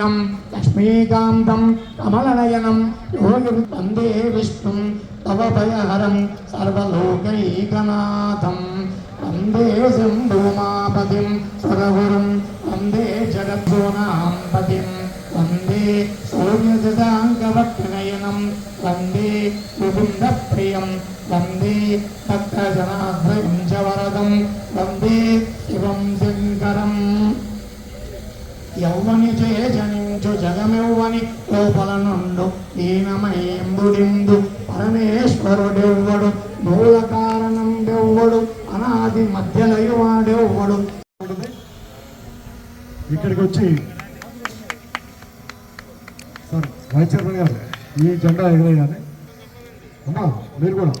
లింగం లక్ష్మీకాంతం కమలనయనం యోగి వందే విష్ణుం తవ భయహరం సర్వలోకైకనాథం. వందే శంభూమాపతిం సురగురుం వందే జగద్గుణాం వందే సూర్యజదాంగవక్నయనం వందే ముకుందప్రియం వందే భక్తజనాద్వయం చ వరదం. వందే జగమెవ్వని లోపల నుండు దీనమయంబుడిందు పరమేశ్వరుడెవ్వడు మూల కారణం దెవ్వడు అనాది మధ్యలయువాడెవ్వడు. ఇక్కడికి వచ్చి సార్ వైస్ చైర్మన్ గారు ఈ జెండా ఎగరేయాలి. అమ్మా మీరు కూడా.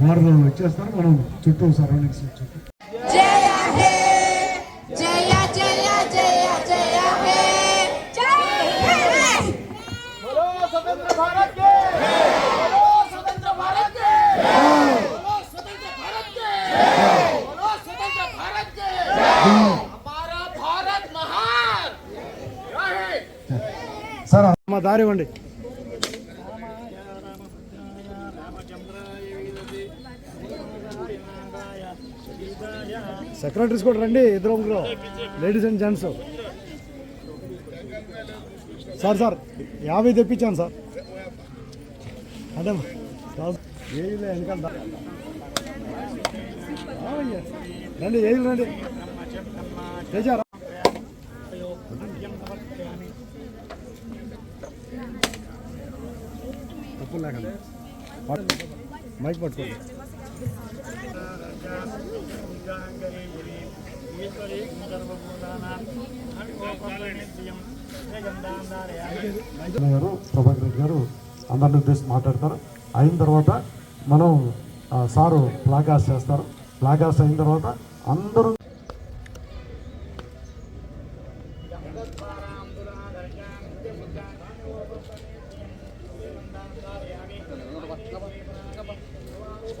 వారు వచ్చేస్తారు మనం చుట్టూ సరౌండింగ్స్ చుట్టూ. దారి ఇవ్వండి. సెక్రటరీస్ కూడా రండి ఇద్దరు ముగ్గురు ladies and gents sir sir యాభై తెప్పించాను సార్. అదే వెనకాల రండి ఏది రండి. తెచ్చారా? తప్పు లేకండి మైక్ పట్టుకోండి. గారు ప్రభాకర్ రెడ్డి గారు అందరిని ఉద్దేశించి మాట్లాడతారు. అయిన తర్వాత మనం సారు ఫ్లాగ్ చేస్తారు. ఫ్లాగ్ అయిన తర్వాత అందరూ రమేష్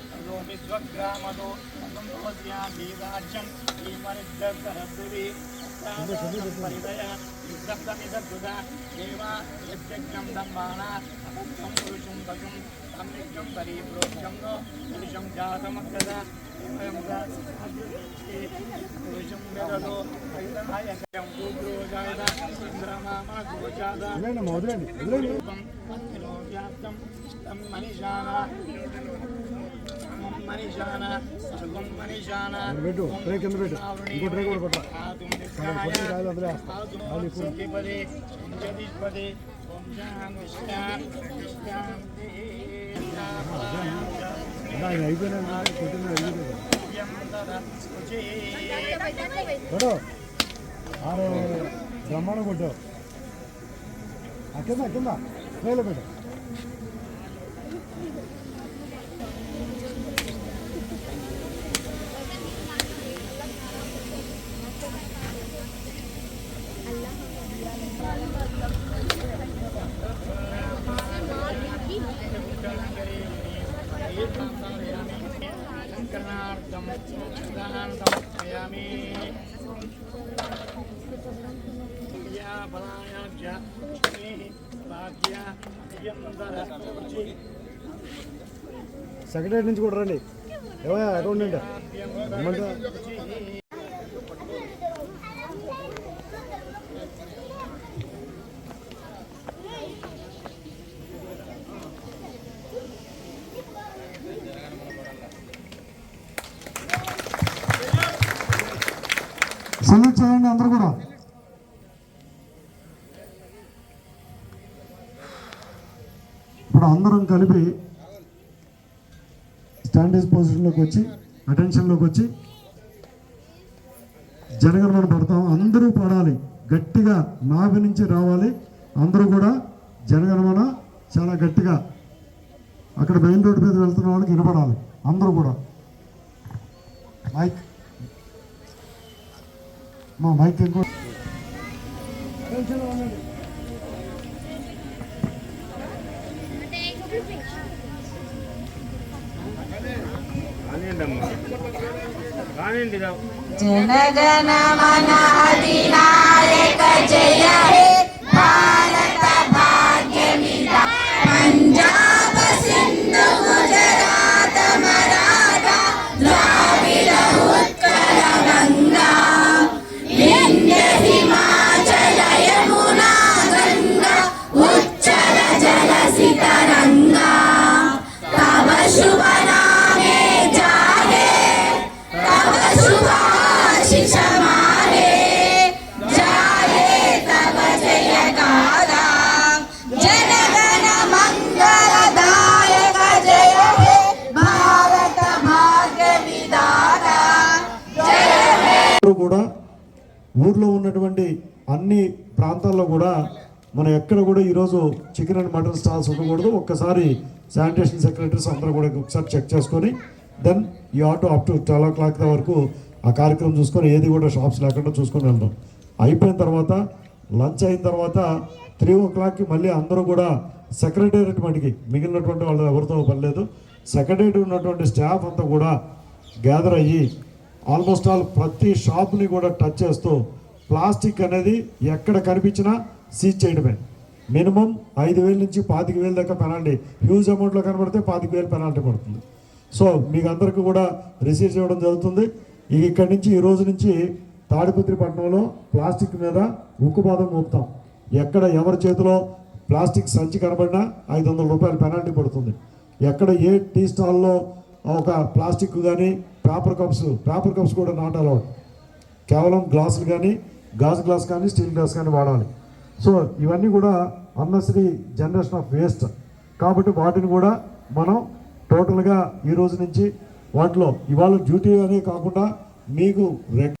పురుషం గదో ఐదనాయకం గోగ్రోజాత ఇంద్రమామ గోజాత వదిలేండి వదిలేండి వదిలేండి వ్యాప్తం తం మనీషాన మనీషాన సుగం మనీషాన పెట్టు ట్రే కింద పెట్టు ఇంకో ట్రే కూడా పెట్టరా సరే, కొట్టి కాయలు అందులో శాంతి శాంతి ఆయన అయిపోయినా పొద్దున్న అయిపోయింది కొడు ఆరు బ్రహ్మాండం కొట్టావు ఆ కింద కింద. పెట్టు. శంకరార్థం చందాన్ సమర్పయామి విద్యా సెక్రటరీ నుంచి కూడా రండి. ఏమయ్యా అకౌంట్ రమ్మంటే సెల్యూట్ చేయండి అందరూ కూడా. ఇప్పుడు అందరం కలిపి స్టాండేజ్ పొజిషన్లోకి వచ్చి అటెన్షన్లోకి వచ్చి జనగణమన పడతాం. అందరూ పడాలి. గట్టిగా నాభి నుంచి రావాలి. అందరూ కూడా జనగణమన చాలా గట్టిగా అక్కడ మెయిన్ రోడ్డు మీద వెళ్తున్న వాళ్ళకి వినపడాలి. అందరూ కూడా. మైక్. మా మైక్ కానివ్వండి జనగణ మన అధినాయక ఊర్లో ఉన్నటువంటి అన్ని ప్రాంతాల్లో కూడా మనం ఎక్కడ కూడా ఈరోజు చికెన్ అండ్ మటన్ స్టాల్స్ ఉండకూడదు. ఒక్కసారి శానిటేషన్ సెక్రటరీస్ అందరూ కూడా ఒకసారి చెక్ చేసుకొని దెన్ ఈ auto up to twelve o'clock వరకు ఆ కార్యక్రమం చూసుకొని ఏది కూడా షాప్స్ లేకుండా చూసుకొని వెళ్దాం. అయిపోయిన తర్వాత లంచ్ అయిన తర్వాత త్రీ ఓ క్లాక్కి మళ్ళీ అందరూ కూడా సెక్రటేరియట్ మటుకి మిగిలినటువంటి వాళ్ళు ఎవరితో పర్లేదు సెక్రటేరియట్ ఉన్నటువంటి స్టాఫ్ అంతా కూడా గ్యాదర్ అయ్యి ఆల్మోస్ట్ ఆల్ ప్రతి షాప్ని కూడా టచ్ చేస్తూ ప్లాస్టిక్ అనేది ఎక్కడ కనిపించినా సీజ్ చేయడమే. మినిమం ఐదు వేల నుంచి పాతిక వేల దాకా పెనాల్టీ. హ్యూజ్ అమౌంట్లో కనబడితే పాతిక వేలు పెనాల్టీ పడుతుంది. సో మీకు అందరికీ కూడా రిసీవ్ చేయడం జరుగుతుంది. ఇక ఇక్కడి నుంచి ఈ రోజు నుంచి తాడిపత్రి పట్టణంలో ప్లాస్టిక్ మీద ఉక్కుపాదం మోపుతాం. ఎక్కడ ఎవరి చేతిలో ప్లాస్టిక్ సంచి కనబడినా ఐదు వందల రూపాయలు పెనాల్టీ పడుతుంది. ఎక్కడ ఏ టీ స్టాల్లో ఒక ప్లాస్టిక్ కానీ పేపర్ కప్స్ పేపర్ కప్స్ కూడా నాట్ అలౌడ్ కేవలం గ్లాసులు కానీ గాజు గ్లాస్ కానీ స్టీల్ గ్లాస్ కానీ వాడాలి. సో ఇవన్నీ కూడా అన్నసరీ జనరేషన్ ఆఫ్ వేస్ట్ కాబట్టి వాటిని కూడా మనం టోటల్గా ఈ రోజు నుంచి వాటిలో ఇవాళ డ్యూటీ అనే కాకుండా మీకు రెగ్